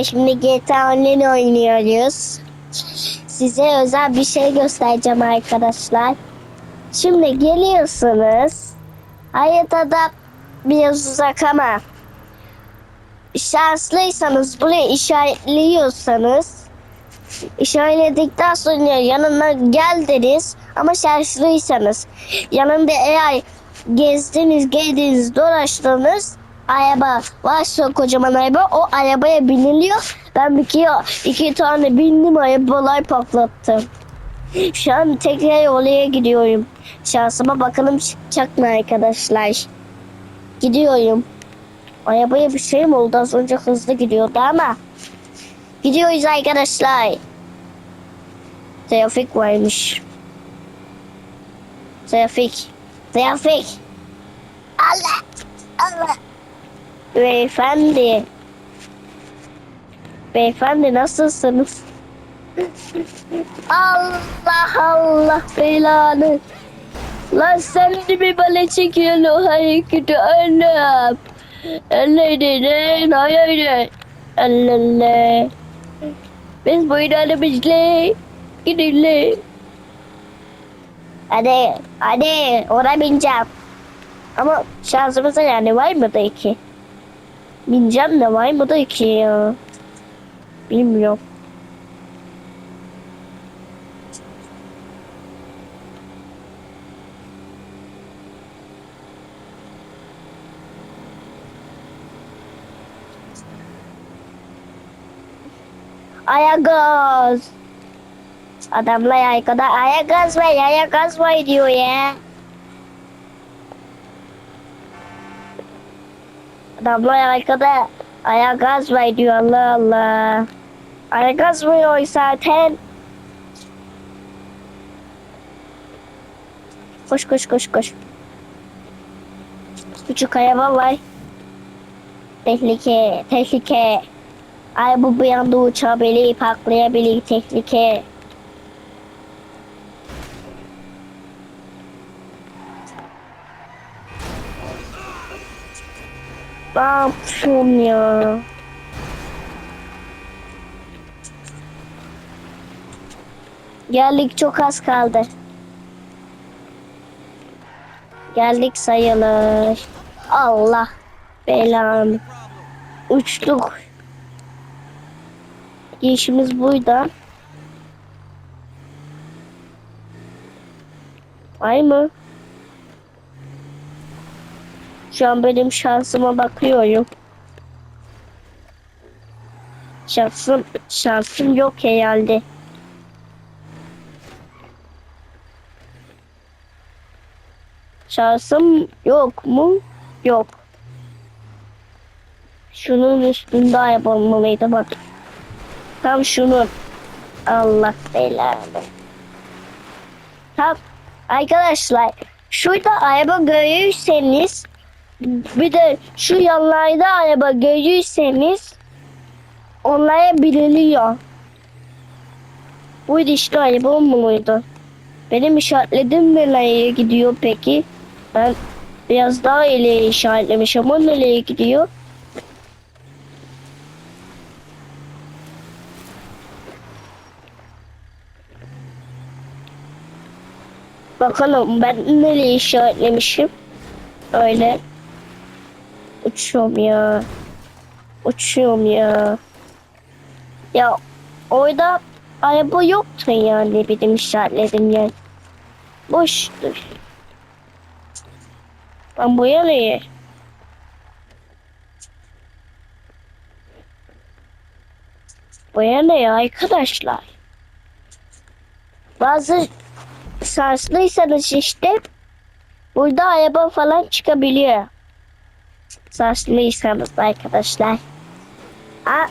Şimdi GTA Online oynuyoruz. Size özel bir şey göstereceğim arkadaşlar. Şimdi geliyorsunuz. Haritada biraz uzak ama şanslıysanız buraya işaretliyorsanız işaretledikten sonra yanına geldiniz ama şanslıysanız yanında eğer gezdiniz, gezdiniz, dolaştınız araba varsa kocaman araba o arabaya biniliyor. Ben bir iki, iki tane bindim arabalar patlattım. Şu an tekrar oraya gidiyorum. Şansıma bakalım çıkacak mı arkadaşlar. Gidiyorum. Arabaya bir şey mi oldu? Az önce hızlı gidiyordu ama. Gidiyoruz arkadaşlar. Trafik varmış. Trafik. Trafik. Allah. Allah. Beyefendi. Beyefendi nasılsınız? Allah Allah belanı. Lan sen de mi bana çekiyorsun o hareketi anam? Allah neden hayır. Allah Allah. Biz bu inanımızla gidelim. Hadi hadi ona bineceğim. Ama şansımıza yani var mıdır ki? Bineceğim de var mıdır ki ya? Bilmiyorum. Aya gaz. Adamlar arkada aya gaz var, aya gaz var diyor ya. Adamlar arkada aya gaz var diyor Allah Allah. Aya gaz var zaten. Koş koş koş koş. Küçük araba var. Tehlike, tehlike. Ay bu bir anda uçabilir, patlayabilir, tehlike. Yapıyorsun ya? Geldik çok az kaldı. Geldik sayılır. Allah belanı. Uçtuk. İşimiz buydu. Ay mı? Şu an benim şansıma bakıyorum. Şansım, şansım yok herhalde. Şansım yok mu? Yok. Şunun üstünde yapılmalıydı bak. Tam şunun. Allah belanı. Tam arkadaşlar şurada araba görürseniz bir de şu yanlarda araba görürseniz onlara biliniyor. Buydu işte araba muydu? Benim işaretledim nereye gidiyor peki? Ben biraz daha ileri işaretlemişim. O nereye gidiyor? Bakalım ben nereye işaretlemişim? Öyle. Uçuyorum ya. Uçuyorum ya. Ya orada araba yoktu yani benim işaretledim yani. Boştur. Ben buraya nereye? Buraya ne arkadaşlar? Bazı şanslıysanız işte burada araba falan çıkabiliyor. Şanslıysanız arkadaşlar. Aa.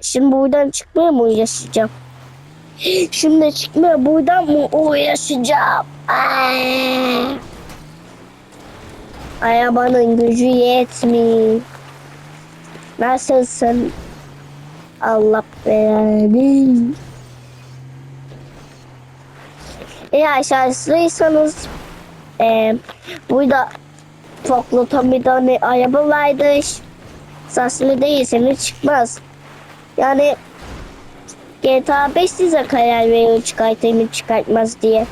Şimdi buradan çıkmaya mı uğraşacağım? Şimdi çıkmaya buradan mı uğraşacağım? Aa. Arabanın gücü yetmiyor. Nasılsın? Allah belanı. Eğer şanslıysanız e, burada Foklatan bir tane araba vardır. Saslı değilseniz çıkmaz. Yani GTA 5 size karar veriyor çıkartayım mı çıkartmaz diye.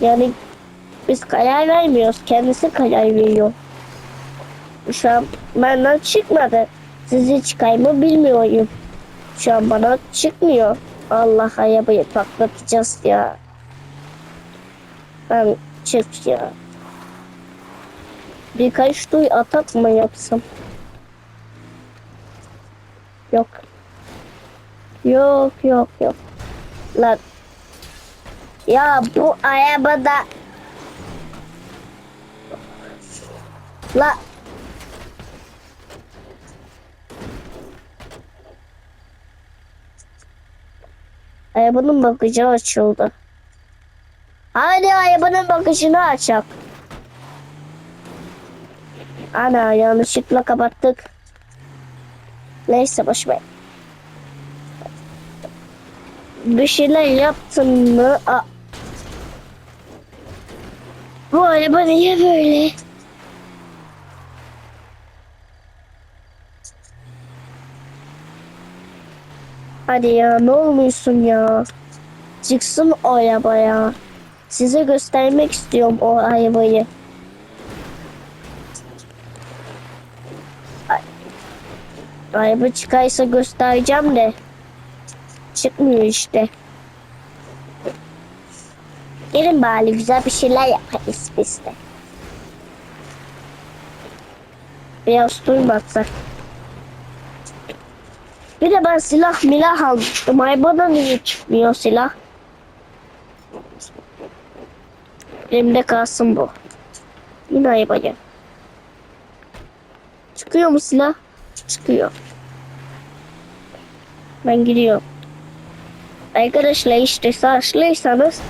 Yani biz karar vermiyoruz. Kendisi karar veriyor. Şu an benden çıkmadı. Sizi çıkar mı bilmiyorum. Şu an bana çıkmıyor. Allah arabayı patlatacağız ya. Ben çık ya. Birkaç duy atak mı yapsam? Yok. Yok yok yok. Lan. Ya bu arabada La Arabanın bagajı açıldı. Hadi arabanın bagajını açak. Ana yanlışlıkla kapattık. Neyse boş ver. Bir şeyler yaptın mı? Aa. Bu araba niye böyle? Hadi ya ne olmuşsun ya? Çıksın o araba ya. Size göstermek istiyorum o arabayı. Ay- Araba çıkarsa göstereceğim de. Çıkmıyor işte. Gelin bari güzel bir şeyler yaparız biz de. Biraz duymasak. Bir de ben silah milah almıştım. Ay bana niye çıkmıyor silah? Elimde kalsın bu. Yine ayıbacı. Çıkıyor mu silah? Çıkıyor. Ben gidiyorum. Arkadaşlar işte saçlıysanız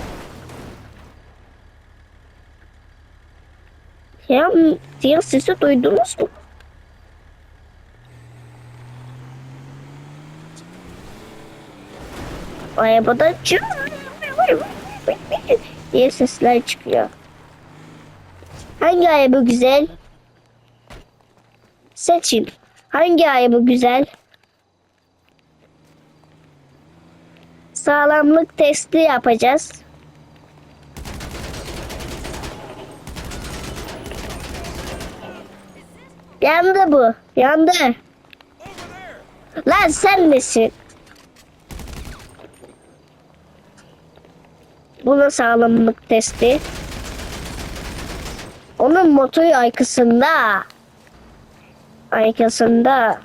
ya, ya sesi duydunuz mu? Arabada çın diye sesler çıkıyor. Hangi araba güzel? Seçin. Hangi araba güzel? Sağlamlık testi yapacağız. Yandı bu. Yandı. Lan sen misin? Buna sağlamlık testi. Onun motoru arkasında. Arkasında.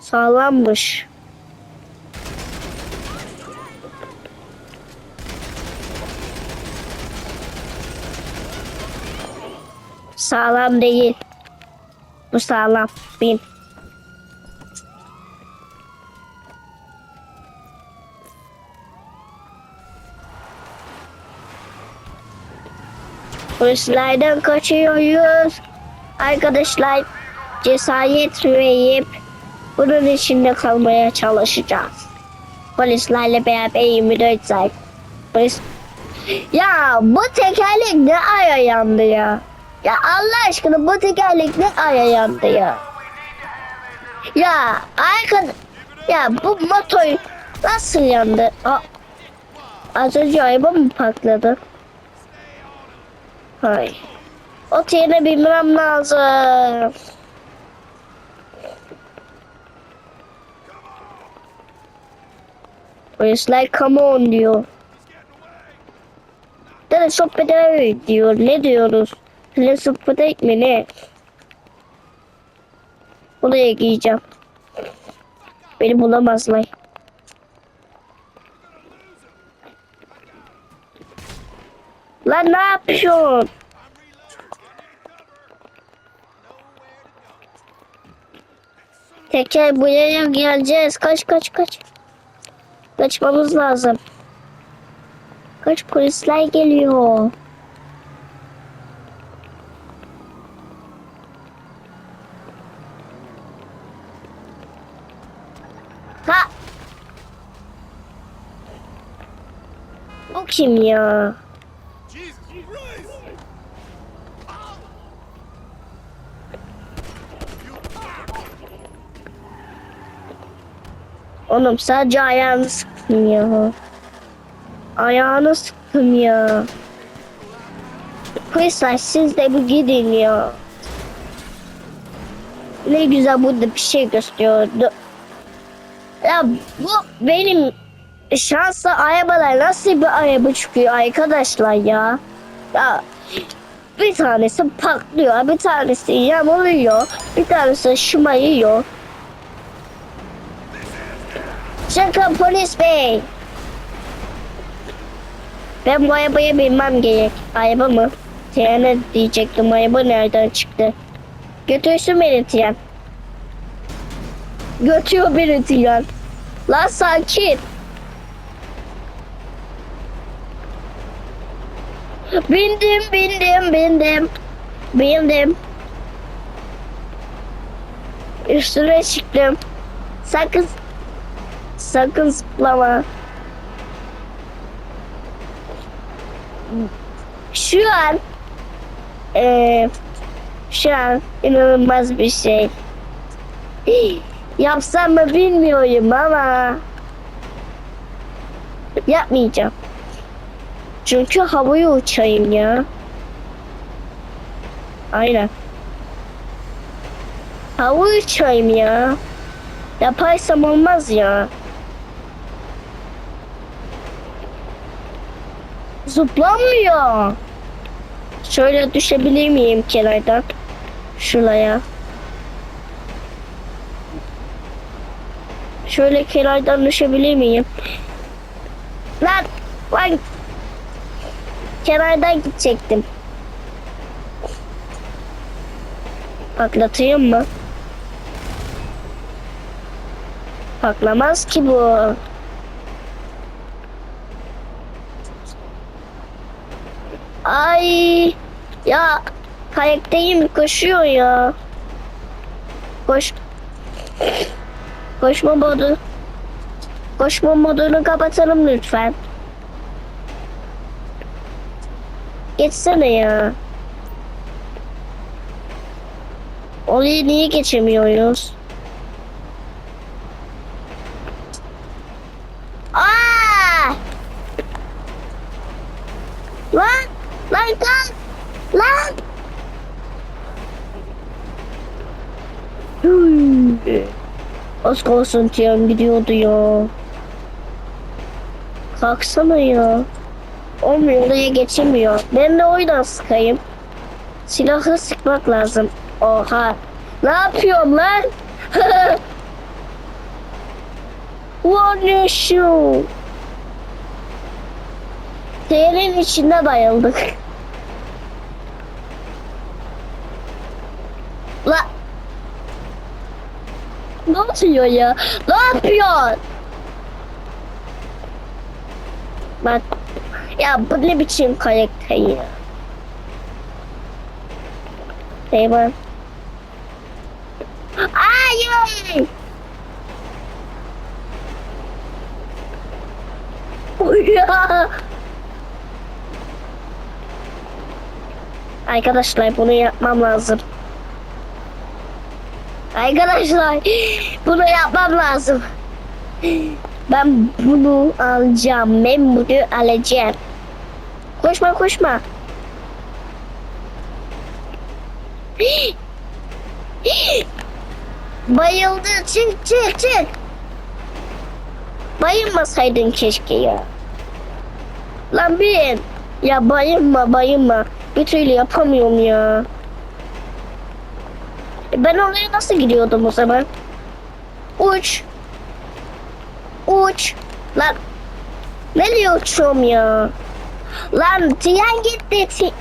Sağlammış. Sağlam değil. Bu sağlam. Bin. Polislerden kaçıyoruz. Arkadaşlar cesaret verip bunun içinde kalmaya çalışacağız. Polislerle beraber 24 saat. Polis... Ya bu tekerlek ne aya yandı ya? Ya Allah aşkına bu tekerlek ne aya yandı ya? Ya arkadaş... Ya bu motor nasıl yandı? Aa, az önce araba mı patladı? Hay. O trene binmem lazım. Polisler come on diyor. Dede sohbet edemeyiz diyor. Ne diyoruz? Sizinle sohbet etme ne? Buraya giyeceğim. Beni bulamazlar. Lan ne yapıyorsun? Teker buraya geleceğiz. Kaç kaç kaç. Kaçmamız lazım. Kaç polisler geliyor. Ha. Bu kim? ya? Oğlum sadece ayağını sıktım ya. Ayağını sıktım ya. Kızlar siz de bir gidin ya. Ne güzel burada bir şey gösteriyordu. Ya bu benim şanslı arabalar nasıl bir araba çıkıyor arkadaşlar ya. Ya bir tanesi patlıyor, bir tanesi yamuluyor, bir tanesi şımarıyor. Şaka polis bey. Ben bu arabaya binmem gerek. Araba mı? Trene diyecektim. Araba nereden çıktı? Götürsün beni tren. Götürüyor beni tren. Lan sakin. Bindim, bindim, bindim. Bindim. Üstüne çıktım. Sakın Sakın zıplama. Şu an eee şu an inanılmaz bir şey. Yapsam mı bilmiyorum ama yapmayacağım. Çünkü havaya uçayım ya. Aynen. Hava uçayım ya. Yaparsam olmaz ya. Zıplanmıyor. Şöyle düşebilir miyim kenardan? Şuraya. Şöyle kenardan düşebilir miyim? Lan! Lan! Kenardan gidecektim. Patlatayım mı? Patlamaz ki bu. Ay ya kayaktayım koşuyor ya. Koş. Koşma modu. Koşma modunu kapatalım lütfen. Geçsene ya. Orayı niye geçemiyoruz? Aa! Lan! Lan kalk! Lan! Hmm. Az kalsın tren gidiyordu ya. Kalksana ya. Olmuyor oraya geçemiyor. Ben de oydan sıkayım. Silahı sıkmak lazım. Oha. Ne yapıyorum lan? A show. Trenin içinde bayıldık. La. Ne oluyor ya? Ne yapıyor? Bak. Ya bu ne biçim karakter ya? Eyvah. Hayır. Ya. Arkadaşlar bunu yapmam lazım. Arkadaşlar bunu yapmam lazım. Ben bunu alacağım. Ben bunu alacağım. Koşma koşma. Bayıldı. Çık çık çık. Bayılmasaydın keşke ya. Lan bir. Ya bayılma bayılma. Bir türlü yapamıyorum ya. E Ben oraya nasıl gidiyordum o zaman? Uç. Uç. Lan. Nereye uçuyorum ya? Lan tren gitti. Ti-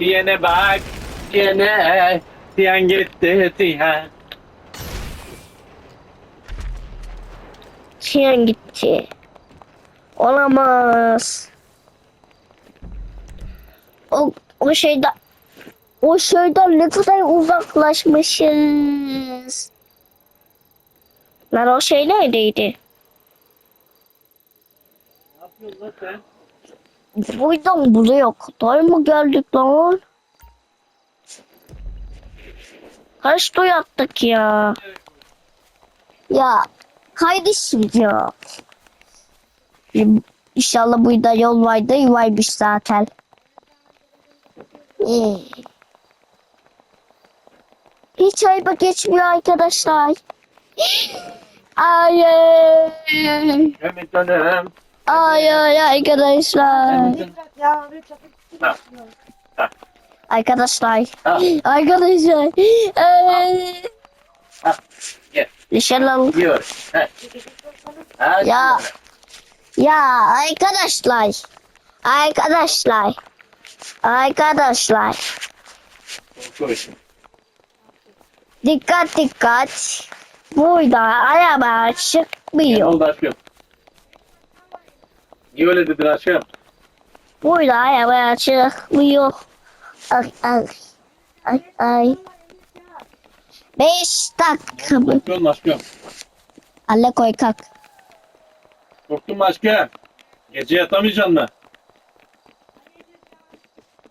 Diyene bak, diyene, diyen gitti diyen. tren gitti. Olamaz. O, o şeyden o şeyden ne kadar uzaklaşmışız. Lan o şey neredeydi? yapıyorsun lan sen? Buradan buraya kadar mı geldik lan? Kaç tur ya? Ya kardeşim ya. İnşallah burada yol vardı varmış zaten. Ee. Hiç ayıba geçmiyor arkadaşlar. Hayır. Hamilton'ım. Hayır arkadaşlar. Ha. Ha. Arkadaşlar. Ha. Arkadaşlar. Ha. Gel. Nişan Gidiyoruz. Ha. Hadi. Ya. Ya arkadaşlar. Arkadaşlar. Arkadaşlar. Koş. Dikkat dikkat. Burada araba çıkmıyor. oldu aşkım? Niye öyle dedin aşkım? Burada araba çıkmıyor. Ay ay. Ay ay. Beş dakika mı? Korktun mu aşkım? Allah koy kalk. Korktun mu aşkım? Gece yatamayacaksın mı?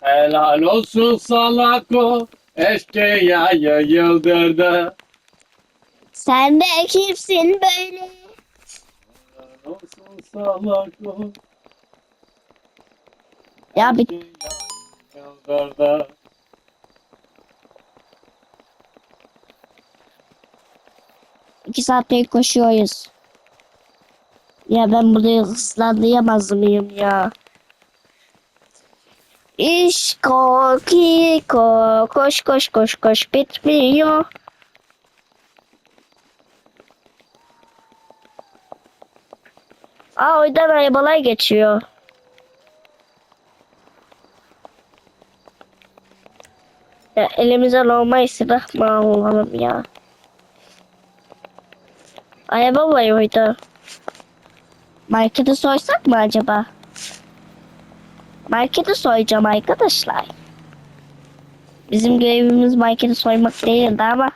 Helal olsun salako eşkıyayı yıldırdı. Sen de kimsin böyle? Olsun salako Ya bir yıldırdı. iki saattir koşuyoruz. Ya ben burayı ıslanlayamaz mıyım ya? İşko, kiko, koş koş koş koş bitmiyor. Aa oradan arabalar geçiyor. Ya elimize normal silah mı alalım ya? Araba var orada. Marketi soysak mı acaba? Marketi soyacağım arkadaşlar. Bizim görevimiz marketi soymak değildi ama.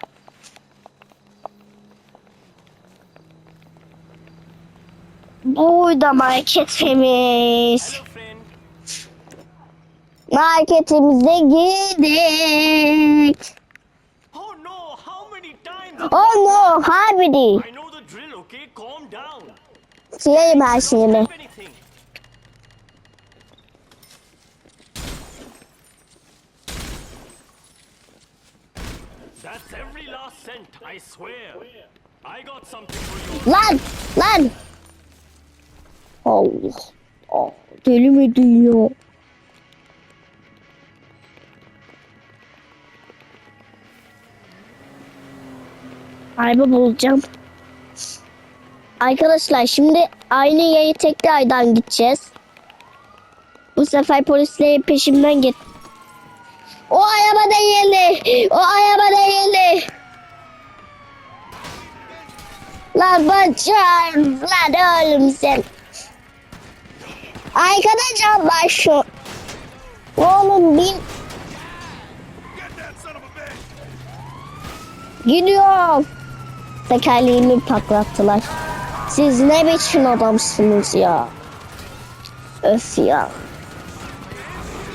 Burada marketimiz. Marketimize girdik. Oh no, how many times? Oh no? Calm down. Sileyim her şeyimi. Lan! Lan! Allah. Oh, deli mi duyuyor? Araba bulacağım. Arkadaşlar şimdi aynı yere tekrardan gideceğiz. Bu sefer polislerin peşimden git. O araba değildi. O araba değildi. Lan bacım. Lan oğlum sen. Arkadaşlar bak şu. Oğlum bin. Gidiyorum. Tekerleğimi patlattılar. Siz ne biçim adamsınız ya? Öf ya.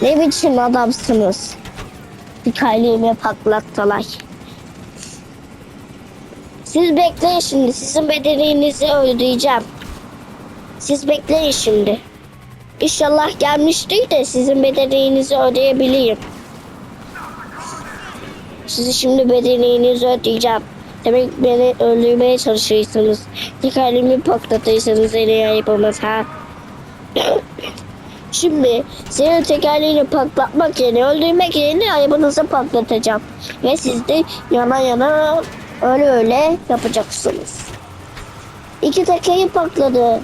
Ne biçim adamsınız? Tekerleğimi patlattılar. Siz bekleyin şimdi. Sizin bedelinizi ödeyeceğim. Siz bekleyin şimdi. İnşallah gelmiştir de sizin bedelinizi ödeyebileyim. Sizi şimdi bedelinizi ödeyeceğim. Demek beni öldürmeye çalışıyorsunuz. Tekerleğimi patlatırsanız en iyi yapamaz ha. şimdi senin tekerleğini patlatmak yerine öldürmek yerine arabanızı patlatacağım. Ve siz de yana yana öyle öyle yapacaksınız. İki tekeri patladı.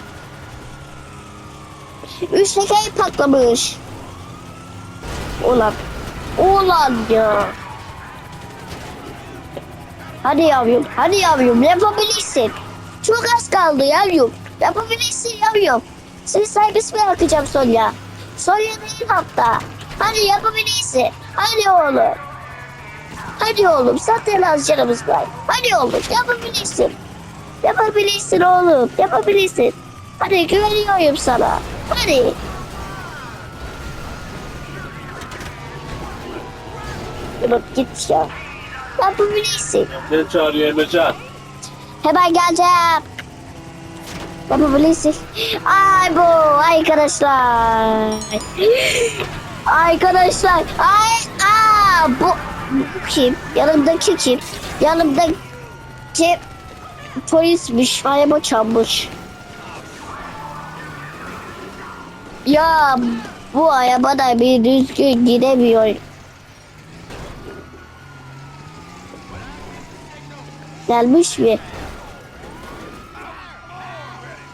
Üç tekeri patlamış. Ulan. Ulan ya. Hadi yavrum, hadi yavrum yapabilirsin. Çok az kaldı yavrum. Yapabilirsin yavrum. Seni serbest bırakacağım Sonya. Sonya değil hatta. Hadi yapabilirsin. Hadi oğlum. Hadi oğlum zaten az canımız var. Hadi oğlum yapabilirsin. Yapabilirsin oğlum yapabilirsin. Hadi güveniyorum sana. Hadi. Dur git ya. Yapabilirsin. Seni çağırıyor Emrecan. Hemen geleceğim. Yapabilirsin. Ay bu arkadaşlar. Arkadaşlar. Ay aa bu kim? Yanımdaki kim? Yanımdaki polismiş. Araba çalmış. Ya bu araba da bir düzgün gidemiyor. Gelmiş mi?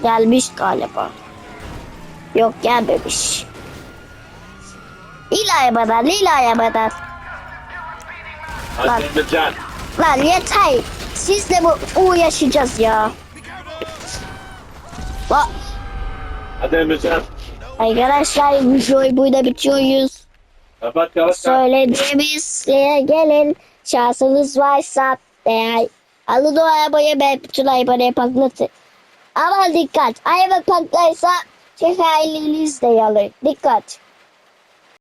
Gelmiş galiba. Yok gelmemiş. Lila arabadan, lila arabadan. Lan. Lan yeter. Siz de bu uğraşacağız ya. Bak Hadi Emrecan. arkadaşlar videoyu burada bitiriyoruz. Kapat kapat. Söylediğimiz yere gelin. Şansınız varsa eğer alın o arabayı ben bütün arabayı patlatın. Ama dikkat. Araba patlarsa tekerleğiniz de alır. Dikkat.